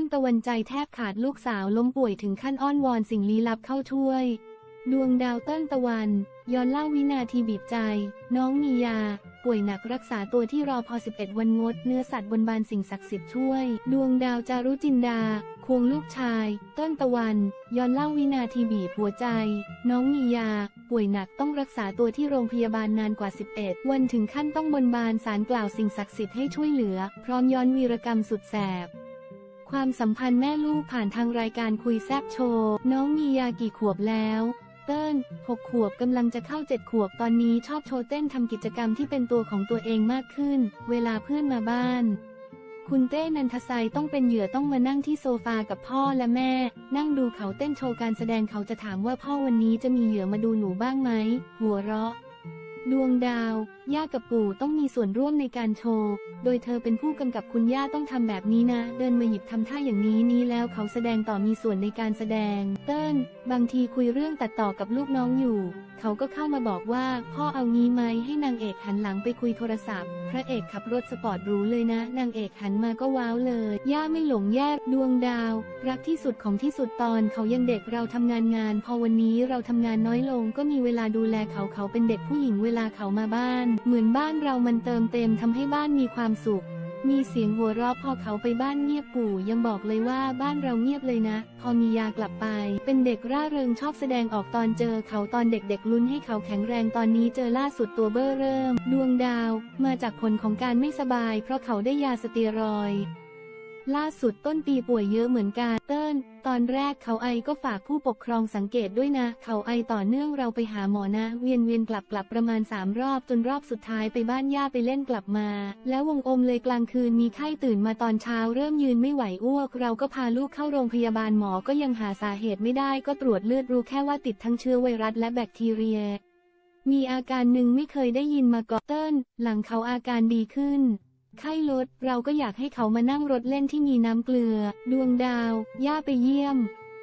นตะวันใจแทบขาดลูกสาวล้มป่วยถึงขั้นอ้อนวอนสิ่งลี้ลับเข้าช่วย ดวงดาวเต้นตะวัน ย้อนเล่าวินาทีบีบใจ น้องมียา ป่วยหนักรักษาตัวที่รอพอ 11 วันงด เนื้อสัตว์บนบานสิ่งศักดิ์สิทธิ์ช่วย ดวงดาวจารุจินดา ควงลูกชายต้นตะวัน ย้อนเล่าวินาทีบีบหัวใจ น้องมียา ป่วยหนักต้องรักษาตัวที่โรงพยาบาลนานกว่า 11 วันถึงขั้นต้องบนบานสารกล่าวสิ่งศักดิ์สิทธิ์ให้ช่วยเหลือ พร้อมย้อนวีรกรรมสุดแสบ ความสัมพันธ์แม่ลูกผ่านทางรายการคุยแซบโชว์ น้องมียากี่ขวบแล้ว เติ้ลหกขวบกำลังจะเข้าเจ็ดขวบตอนนี้ชอบโชว์เต้นทำกิจกรรมที่เป็นตัวของตัวเองมากขึ้น เวลาเพื่อนมาบ้าน คุณเต้นันทไซต้องเป็นเหยื่อต้องมานั่งที่โซฟากับพ่อและแม่ นั่งดูเขาเต้นโชว์การแสดงเขาจะถามว่าพ่อวันนี้จะมีเหยื่อมาดูหนูบ้างไหมหัวเราะ ดวงดาว ย่ากับปู่ต้องมีส่วนร่วมในการโชว์ โดยเธอเป็นผู้กำกับคุณย่าต้องทำแบบนี้นะ เดินมาหยิบทำท่าอย่างนี้นี้แล้วเขาแสดงต่อมีส่วนในการแสดง เติ้ลบางทีคุยเรื่องตัดต่อกับลูกน้องอยู่ เขาก็เข้ามาบอกว่า พ่อเอางี้ไหมให้นางเอกหันหลังไปคุยโทรศัพท์ พระเอกขับรถสปอร์ตรู้เลยนะ นางเอกหันมาก็ว้าวเลย ย่าไม่หลงแยกดวงดาว รักที่สุดของที่สุดตอนเขายังเด็กเราทำงานงาน พอวันนี้เราทำงานน้อยลงก็มีเวลาดูแลเขาเขาเป็นเด็กผู้หญิงเวลาเขามาบ้านเหมือนบ้านเรามันเติมเต็มทำให้บ้านมีความสุข มีเสียงหัวเราะพอเขาไปบ้านเงียบปู่ยังบอกเลยว่าบ้านเราเงียบเลยนะ พอมียากลับไป เป็นเด็กร่าเริงชอบแสดงออกตอนเจอเขาตอนเด็กๆลุ้นให้เขาแข็งแรงตอนนี้เจอล่าสุดตัวเบ้อเริ่ม ดวงดาว มาจากผลของการไม่สบาย เพราะเขาได้ยาสเตียรอย ล่าสุดต้นปีป่วยเยอะเหมือนกันเติ้ลตอนแรกเขาไอก็ฝากผู้ปกครองสังเกตด้วยนะ เขาไอต่อเนื่องเราไปหาหมอนะ เวียนเวียนกลับกลับประมาณสามรอบจนรอบสุดท้ายไปบ้านย่าไปเล่นกลับมา แล้ววงอมเลยกลางคืนมีไข้ตื่นมาตอนเช้าเริ่มยืนไม่ไหวอ้วก เราก็พาลูกเข้าโรงพยาบาลหมอก็ยังหาสาเหตุไม่ได้ก็ตรวจเลือดรู้แค่ว่าติดทั้งเชื้อไวรัสและแบคทีเรีย มีอาการหนึ่งไม่เคยได้ยินมาก่อนเติ้ลหลังเขาอาการดีขึ้น ไข้ลดเราก็อยากให้เขามานั่งรถเล่นที่มีน้ำเกลือ ดวงดาว ย่าไปเยี่ยม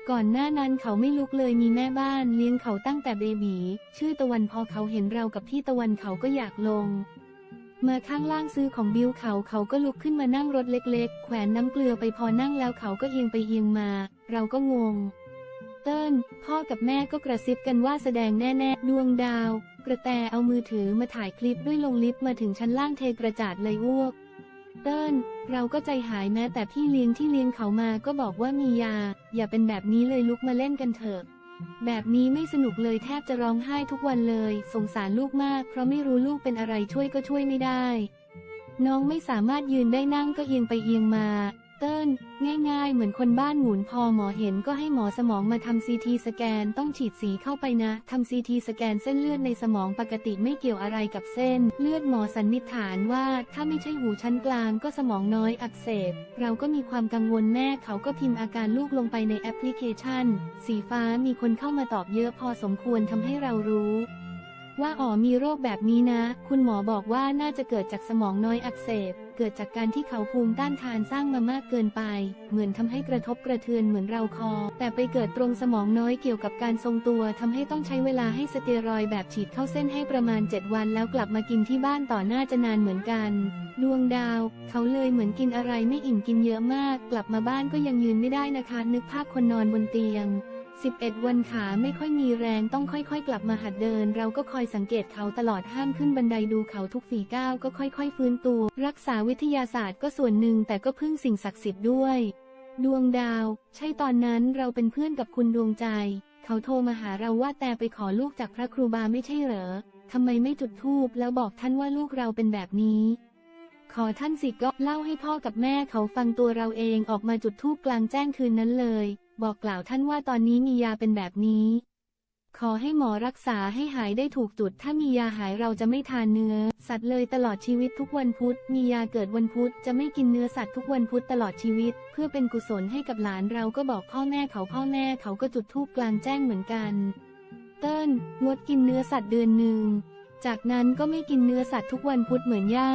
ก่อนหน้านั้นเขาไม่ลุกเลยมีแม่บ้านเลี้ยงเขาตั้งแต่เบบีชื่อตะวันพอเขาเห็นเรากับพี่ตะวันเขาก็อยากลง มาข้างล่างซื้อของบิวเขาเขาก็ลุกขึ้นมานั่งรถเล็ก ๆ แขวนน้ำเกลือไปพอนั่งแล้วเขาก็เอียงไปเอียงมา เราก็งง เติ้ลพ่อกับแม่ก็กระซิบกันว่าแสดงแน่ๆดวงดาว กระแตเอามือถือมาถ่ายคลิปด้วยลงลิฟต์มาถึงชั้นล่างเทกระจาดเลยอ้วก เติ้ลเราก็ใจหายแม้แต่พี่เลี้ยงที่เลี้ยงเขามาก็บอกว่ามียา อย่าเป็นแบบนี้เลยลุกมาเล่นกันเถอะ แบบนี้ไม่สนุกเลยแทบจะร้องไห้ทุกวันเลย สงสารลูกมาก เพราะไม่รู้ลูกเป็นอะไรช่วยก็ช่วยไม่ได้ น้องไม่สามารถยืนได้นั่งก็เอียงไปเอียงมา เติ้ลง่ายๆ เหมือนคนบ้านหมุนพอหมอเห็นก็ให้หมอสมองมาทำซีทีสแกนต้องฉีดสีเข้าไปนะทำซีทีสแกนเส้นเลือดในสมองปกติไม่เกี่ยวอะไรกับเส้น เลือดหมอสันนิษฐานว่า ถ้าไม่ใช่หูชั้นกลางก็สมองน้อยอักเสบ เราก็มีความกังวลแม่เขาก็พิมพ์อาการลูกลงไปในแอปพลิเคชัน สีฟ้ามีคนเข้ามาตอบเยอะพอสมควรทำให้เรารู้ ว่าอ๋อมีโรคแบบนี้นะ คุณหมอบอกว่าน่าจะเกิดจากสมองน้อยอักเสบ เกิดจากการที่เขาภูมิต้านทานสร้างมามากเกินไป เหมือนทำให้กระทบกระเทือนเหมือนเราคอ แต่ไปเกิดตรงสมองน้อยเกี่ยวกับการทรงตัวทำให้ต้องใช้เวลาให้สเตียรอยด์แบบฉีดเข้าเส้นให้ประมาณ 7 วัน แล้วกลับมากินที่บ้านต่อหน้าจะนานเหมือนกัน ดวงดาว เขาเลยเหมือนกินอะไรไม่อิ่มกินเยอะมาก กลับมาบ้านก็ยังยืนไม่ได้นะคะ นึกภาพคนนอนบนเตียง 11 วันขาไม่ค่อยมีแรงต้องค่อยๆ กลับมาหัดเดิน เราก็คอยสังเกตเขาตลอดห้ามขึ้นบันไดดูเขาทุกฝีก้าวก็ค่อยๆ ฟื้นตัว รักษาวิทยาศาสตร์ก็ส่วนหนึ่งแต่ก็พึ่งสิ่งศักดิ์สิทธิ์ด้วย ดวงดาว ใช่ตอนนั้นเราเป็นเพื่อนกับคุณดวงใจ เขาโทรมาหาเราว่าแต่ไปขอลูกจากพระครูบาไม่ใช่เหรอทำไมไม่จุดธูปแล้วบอกท่านว่าลูกเราเป็นแบบนี้ขอท่านสิก็เล่าให้พ่อกับแม่เขาฟังตัวเราเองออกมาจุดธูปกลางแจ้งคืนนั้นเลย บอกกล่าวท่านว่าตอนนี้มียาเป็นแบบนี้ ขอให้หมอรักษาให้หายได้ถูกจุด ถ้ามียาหายเราจะไม่ทานเนื้อ สัตว์เลยตลอดชีวิตทุกวันพุธ มียาเกิดวันพุธจะไม่กินเนื้อสัตว์ทุกวันพุธตลอดชีวิต เพื่อเป็นกุศลให้กับหลานเราก็บอกพ่อแม่เขาพ่อแม่เขาก็จุดธูปกลางแจ้งเหมือนกัน เติ้ลงดกินเนื้อสัตว์เดือนหนึ่ง จากนั้นก็ไม่กินเนื้อสัตว์ทุกวันพุธเหมือนย่า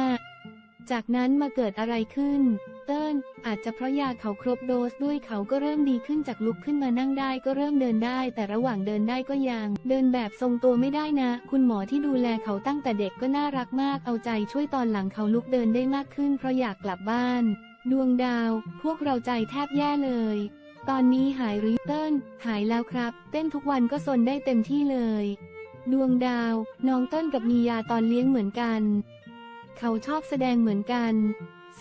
จากนั้นมาเกิดอะไรขึ้น เติ้ลอาจจะเพราะยาเขาครบโดสด้วยเขาก็เริ่มดีขึ้นจากลุกขึ้นมานั่งได้ก็เริ่มเดินได้ แต่ระหว่างเดินได้ก็ยัง เดินแบบทรงตัวไม่ได้นะ คุณหมอที่ดูแลเขาตั้งแต่เด็กก็น่ารักมากเอาใจช่วยตอนหลังเขาลุกเดินได้มากขึ้นเพราะอยากกลับบ้าน ดวงดาว พวกเราใจแทบแย่เลย ตอนนี้หายหรือเติ้ลหายแล้วครับ เต้นทุกวันก็ซนได้เต็มที่เลย ดวงดาว น้องเต้นกับมียาตอนเลี้ยงเหมือนกัน เขาชอบแสดงเหมือนกัน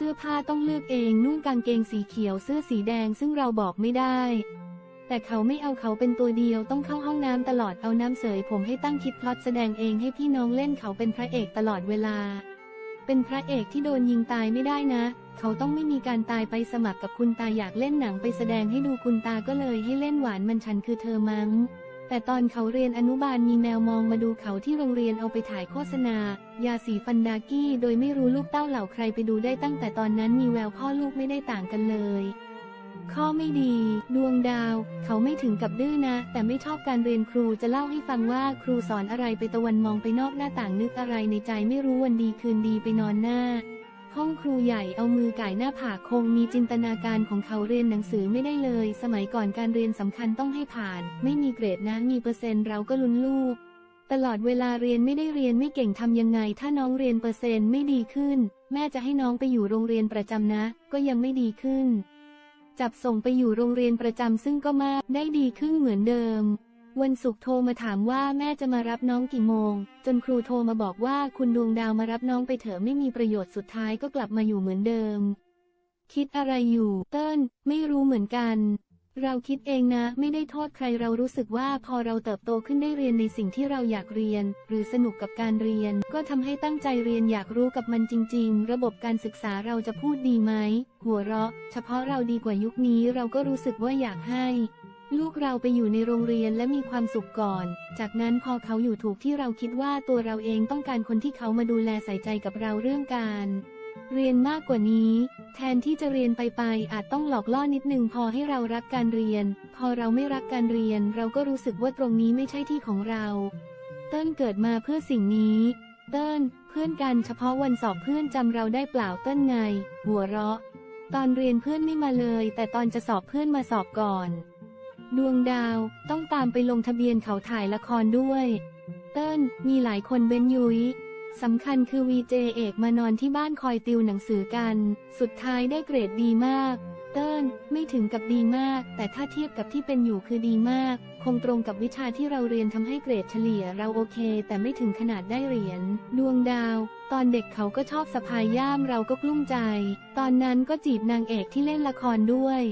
สื้อผ้าต้องเลือกเองนุ่งกางเกงสีเขียวเสื้อสีแดงซึ่งเราบอกไม่ได้ แต่เขาไม่เอาเขาเป็นตัวเดียวต้องเข้าห้องน้ำตลอดเอาน้ำเสยผมให้ตั้งคิดพล็อตแสดงเองให้พี่น้องเล่นเขาเป็นพระเอกตลอดเวลา เป็นพระเอกที่โดนยิงตายไม่ได้นะ เขาต้องไม่มีการตายไปสมัครกับคุณตาอยากเล่นหนังไปแสดงให้ดูคุณตาก็เลยให้เล่นหวานมันฉันคือเธอมั้ง แต่ตอนเขาเรียนอนุบาลมีแมวมองมาดูเขาที่โรงเรียนเอาไปถ่ายโฆษณา ยาสีฟันดากี้ โดยไม่รู้ลูกเต้าเหล่าใครไปดูได้ตั้งแต่ตอนนั้นมีแววพ่อลูกไม่ได้ต่างกันเลย ข้อไม่ดี ดวงดาว เขาไม่ถึงกับดื้อนะ แต่ไม่ชอบการเรียนครูจะเล่าให้ฟังว่าครูสอนอะไรไปตะวันมองไปนอกหน้าต่างนึกอะไรในใจไม่รู้วันดีคืนดีไปนอนหน้า ห้องครูใหญ่เอามือไก่หน้าผากคงมีจินตนาการของเขาเรียนหนังสือไม่ได้เลย สมัยก่อนการเรียนสำคัญต้องให้ผ่าน ไม่มีเกรดนะมีเปอร์เซ็นต์เราก็ลุ้นลูก ตลอดเวลาเรียนไม่ได้เรียนไม่เก่งทำยังไง ถ้าน้องเรียนเปอร์เซ็นต์ไม่ดีขึ้น แม่จะให้น้องไปอยู่โรงเรียนประจำนะ ก็ยังไม่ดีขึ้น จับส่งไปอยู่โรงเรียนประจำซึ่งก็มากได้ดีขึ้นเหมือนเดิม วันศุกร์โทรมาถามว่าแม่จะมารับน้องกี่โมง จนครูโทรมาบอกว่าคุณดวงดาวมารับน้องไปเถอะไม่มีประโยชน์สุดท้ายก็กลับมาอยู่เหมือนเดิม คิดอะไรอยู่ เติ้ลไม่รู้เหมือนกัน เราคิดเองนะ ไม่ได้โทษใครเรารู้สึกว่าพอเราเติบโตขึ้นได้เรียนในสิ่งที่เราอยากเรียน หรือสนุกกับการเรียน ก็ทำให้ตั้งใจเรียนอยากรู้กับมันจริง ๆ ระบบการศึกษาเราจะพูดดีไหมหัวเราะ เฉพาะเราดีกว่ายุคนี้เราก็รู้สึกว่าอยากให้ ลูกเราไปอยู่ในโรงเรียนและมีความสุขก่อน จากนั้นพอเขาอยู่ถูกที่เราคิดว่าตัวเราเองต้องการคนที่เขามาดูแลใส่ใจกับเราเรื่องการ เรียนมากกว่านี้ แทนที่จะเรียนไปไปอาจต้องหลอกล่อนิดนึงพอให้เรารักการเรียน พอเราไม่รักการเรียน เราก็รู้สึกว่าตรงนี้ไม่ใช่ที่ของเรา เติ้ลเกิดมาเพื่อสิ่งนี้ เติ้ลเพื่อนกันเฉพาะวันสอบเพื่อนจำเราได้เปล่าเติ้ลไง หัวเราะ ตอนเรียนเพื่อนไม่มาเลย แต่ตอนจะสอบเพื่อนมาสอบก่อน ดวงดาวต้องตามไปลงทะเบียนเขาถ่ายละครด้วย เติ้ลมีหลายคนเบนยุ้ยสำคัญคือวีเจเอกมานอนที่บ้านคอยติวหนังสือกัน สุดท้ายได้เกรดดีมาก เติ้ลไม่ถึงกับดีมาก แต่ถ้าเทียบกับที่เป็นอยู่คือดีมาก คงตรงกับวิชาที่เราเรียนทำให้เกรดเฉลี่ยเราโอเค แต่ไม่ถึงขนาดได้เหรียญดวงดาว ตอนเด็กเขาก็ชอบสะพายย่ามเราก็กลุ้มใจ ตอนนั้นก็จีบนางเอกที่เล่นละครด้วย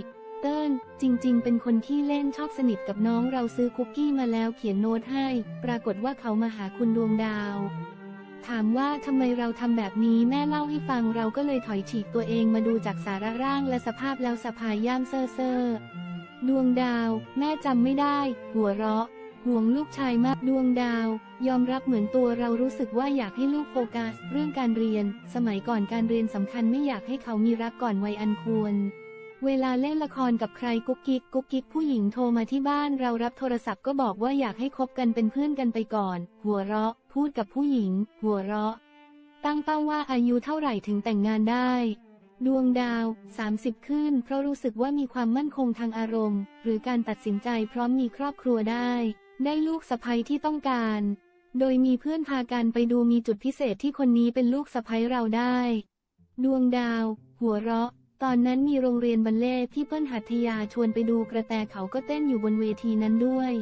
เติ้ลจริง ๆ เป็นคนที่เล่นชอบสนิทกับน้องเราซื้อคุกกี้มาแล้วเขียนโน้ตให้ ปรากฏว่าเขามาหาคุณดวงดาว ถามว่าทำไมเราทำแบบนี้แม่เล่าให้ฟังเราก็เลยถอยฉีกตัวเองมาดูจากสาระร่างและสภาพแล้วสะพายย่ามเซ่อเซ่อดวงดาว แม่จำไม่ได้ หัวเราะ ห่วงลูกชายมากดวงดาว ยอมรับเหมือนตัวเรารู้สึกว่าอยากให้ลูกโฟกัส เรื่องการเรียน สมัยก่อนการเรียนสำคัญไม่อยากให้เขามีรักก่อนวัยอันควร เวลาเล่นละครกับใครกุ๊กกิ๊กกุ๊กกิ๊กผู้หญิงโทรมาที่บ้านเรารับโทรศัพท์ก็บอกว่าอยากให้คบกันเป็นเพื่อนกันไปก่อน หัวเราะ พูดกับผู้หญิง หัวเราะ ตั้งเป้าว่าอายุเท่าไหร่ถึงแต่งงานได้ ดวงดาว 30 ขึ้น เพราะรู้สึกว่ามีความมั่นคงทางอารมณ์ หรือการตัดสินใจพร้อมมีครอบครัวได้ ได้ลูกสะใภ้ที่ต้องการ โดยมีเพื่อนพากันไปดูมีจุดพิเศษที่คนนี้เป็นลูกสะใภ้เราได้ ดวงดาว หัวเราะ ตอนนั้นมีโรงเรียนบัลเล่ที่เปิ้ลหัตยาชวนไปดูกระแตเขาก็เต้นอยู่บนเวทีนั้นด้วย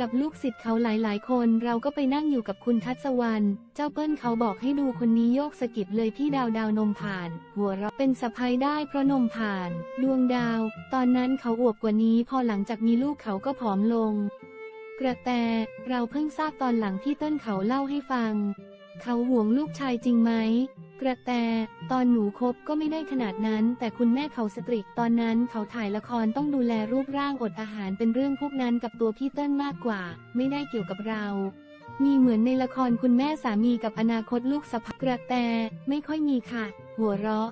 กับลูกศิษย์เขาหลายๆ คนเราก็ไปนั่งอยู่กับคุณทัศวรรณเจ้าเปิ้ลเขาบอกให้ดูคนนี้โยกสะกิดเลยพี่ดาวดาวนมผ่าน หัวเราะเป็นสะพายได้เพราะนมผ่าน ดวงดาว ตอนนั้นเขาอวบกว่านี้พอหลังจากมีลูกเขาก็ผอมลง กระแต เราเพิ่งทราบตอนหลังที่เต้นเขาเล่าให้ฟัง เขาห่วงลูกชายจริงไหม กระแต ตอนหนูคบก็ไม่ได้ขนาดนั้น แต่คุณแม่เขาสตริกตอนนั้นเขาถ่ายละครต้องดูแลรูปร่างอดอาหารเป็นเรื่องพวกนั้นกับตัวพี่เติ้ลมากกว่า ไม่ได้เกี่ยวกับเรา มีเหมือนในละครคุณแม่สามีกับอนาคตลูกสะพ้กระแต ไม่ค่อยมีค่ะ หัวเราะ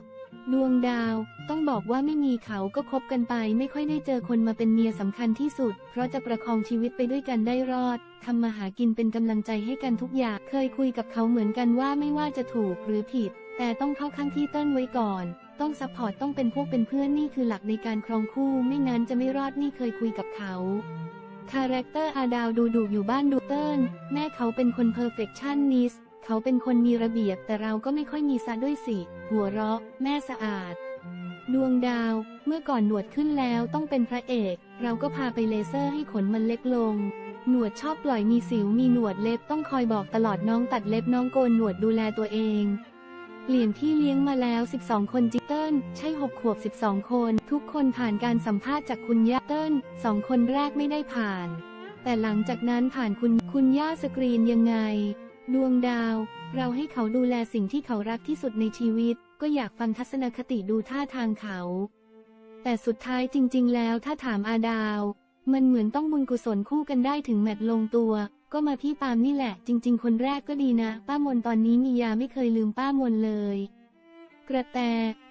ดวงดาว ต้องบอกว่าไม่มีเขาก็คบกันไป ไม่ค่อยได้เจอคนมาเป็นเมียสำคัญที่สุด เพราะจะประคองชีวิตไปด้วยกันได้รอดทำมาหากินเป็นกำลังใจให้กันทุกอย่าง เคยคุยกับเขาเหมือนกันว่าไม่ว่าจะถูกหรือผิด แต่ต้องเข้าข้างที่เติ้ลไว้ก่อน ต้องซัพพอร์ตต้องเป็นพวกเป็นเพื่อนนี่คือหลักในการครองคู่ ไม่งั้นจะไม่รอดนี่เคยคุยกับเขาคาแรคเตอร์อาดาวดูดุอยู่บ้านดูเติ้ลแม่เขาเป็นคนเพอร์เฟคชันนิส เขาเป็นคนมีระเบียบแต่เราก็ไม่ค่อยมีซะด้วยสิ หัวเราะ แม่สะอาด ดวงดาว เมื่อก่อนหนวดขึ้นแล้วต้องเป็นพระเอก เราก็พาไปเลเซอร์ให้ขนมันเล็กลง หนวดชอบปล่อยมีสิวมีหนวดเล็บต้องคอยบอกตลอดน้องตัดเล็บน้องโกนหนวดดูแลตัวเองเปลี่ยนพี่เลี้ยงมาแล้ว 12 คนจิเติ้ลใช่ 6 ขวบ 12 คน ทุกคนผ่านการสัมภาษณ์จากคุณย่าเติ้ลสองคนแรกไม่ได้ผ่าน แต่หลังจากนั้นผ่านคุณคุณย่าสกรีนยังไง ดวงดาว เราให้เขาดูแลสิ่งที่เขารักที่สุดในชีวิต ก็อยากฟังทัศนคติดูท่าทางเขา แต่สุดท้ายจริง ๆ แล้วถ้าถามอาดาว มันเหมือนต้องบุญกุศลคู่กันได้ถึงแมทลงตัว ก็มาพี่ปาล์มนี่แหละ จริง ๆ คนแรกก็ดีนะ ป้ามนตอนนี้มียาไม่เคยลืมป้ามนเลย กระแต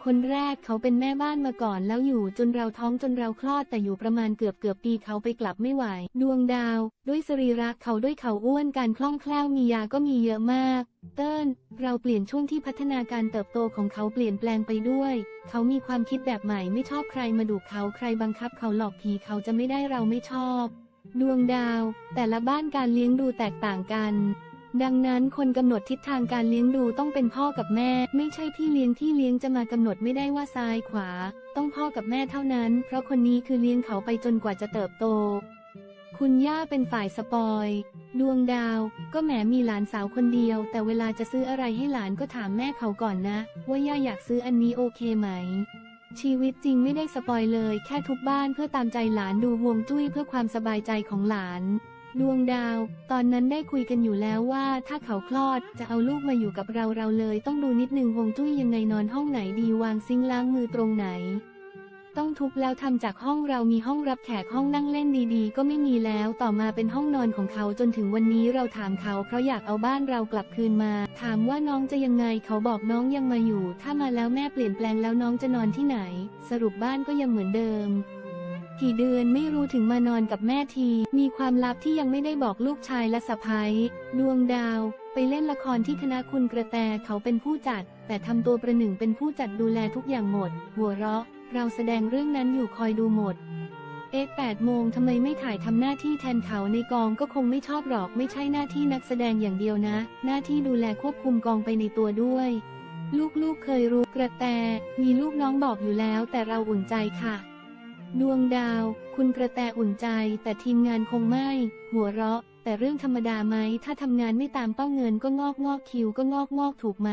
คนแรกเขาเป็นแม่บ้านมาก่อนแล้วอยู่จนเราท้องจนเราคลอดแต่อยู่ประมาณเกือบเกือบปีเขาไปกลับไม่ไหว ดวงดาว ด้วยสรีระเขาด้วยเขาอ้วนการคล่องแคล่วมียาก็มีเยอะมาก เติ้ลเราเปลี่ยนช่วงที่พัฒนาการเติบโตของเขาเปลี่ยนแปลงไปด้วย เขามีความคิดแบบใหม่ไม่ชอบใครมาดุเขาใครบังคับเขาหลอกผีเขาจะไม่ได้เราไม่ชอบ ดวงดาว แต่ละบ้านการเลี้ยงดูแตกต่างกัน ดังนั้นคนกำหนดทิศทางการเลี้ยงดูต้องเป็นพ่อกับแม่ ไม่ใช่พี่เลี้ยงที่เลี้ยงจะมากำหนดไม่ได้ว่าซ้ายขวา ต้องพ่อกับแม่เท่านั้น เพราะคนนี้คือเลี้ยงเขาไปจนกว่าจะเติบโต คุณย่าเป็นฝ่ายสปอย ดวงดาว ก็แหมมีหลานสาวคนเดียว แต่เวลาจะซื้ออะไรให้หลานก็ถามแม่เขาก่อนนะ ว่าย่าอยากซื้ออันนี้โอเคไหมชีวิตจริงไม่ได้สปอยเลย แค่ทุบบ้านเพื่อตามใจหลานดูวงจุ้ยเพื่อความสบายใจของหลาน ดวงดาว ตอนนั้นได้คุยกันอยู่แล้วว่าถ้าเขาคลอดจะเอาลูกมาอยู่กับเราเราเลยต้องดูนิดนึงวงจุ้ยยังไงนอนห้องไหนดีวางซิงล้างมือตรงไหน ต้องทุบแล้วทำจากห้องเรามีห้องรับแขกห้องนั่งเล่นดีๆ ก็ไม่มีแล้วต่อมาเป็นห้องนอนของเขาจนถึงวันนี้เราถามเขาเพราะอยากเอาบ้านเรากลับคืนมา ถามว่าน้องจะยังไงเขาบอกน้องยังมาอยู่ ถ้ามาแล้วแม่เปลี่ยนแปลงแล้วน้องจะนอนที่ไหน สรุปบ้านก็ยังเหมือนเดิม กี่เดือนไม่รู้ถึงมานอนกับแม่ที มีความลับที่ยังไม่ได้บอกลูกชายและสะพ้ยดวงดาว ไปเล่นละครที่คณะคุณกระแตเขาเป็นผู้จัด แต่ทำตัวประหนึ่งเป็นผู้จัดดูแลทุกอย่างหมด หัวเราะ เราแสดงเรื่องนั้นอยู่คอยดูหมด เอ๊ะแปดโมงทำไมไม่ถ่ายทำหน้าที่แทนเขาในกองก็คงไม่ชอบหรอกไม่ใช่หน้าที่นักแสดงอย่างเดียวนะ หน้าที่ดูแลควบคุมกองไปในตัวด้วยลูกๆเคยรู้กระแต มีลูกน้องบอกอยู่แล้วแต่เราอุ่นใจค่ะ ดวงดาว คุณกระแตอุ่นใจ แต่ทีมงานคงไม่ หัวเราะ แต่เรื่องธรรมดาไหม ถ้าทำงานไม่ตามเป้าเงินก็งอกงอกคิวก็งอกงอกถูกไหม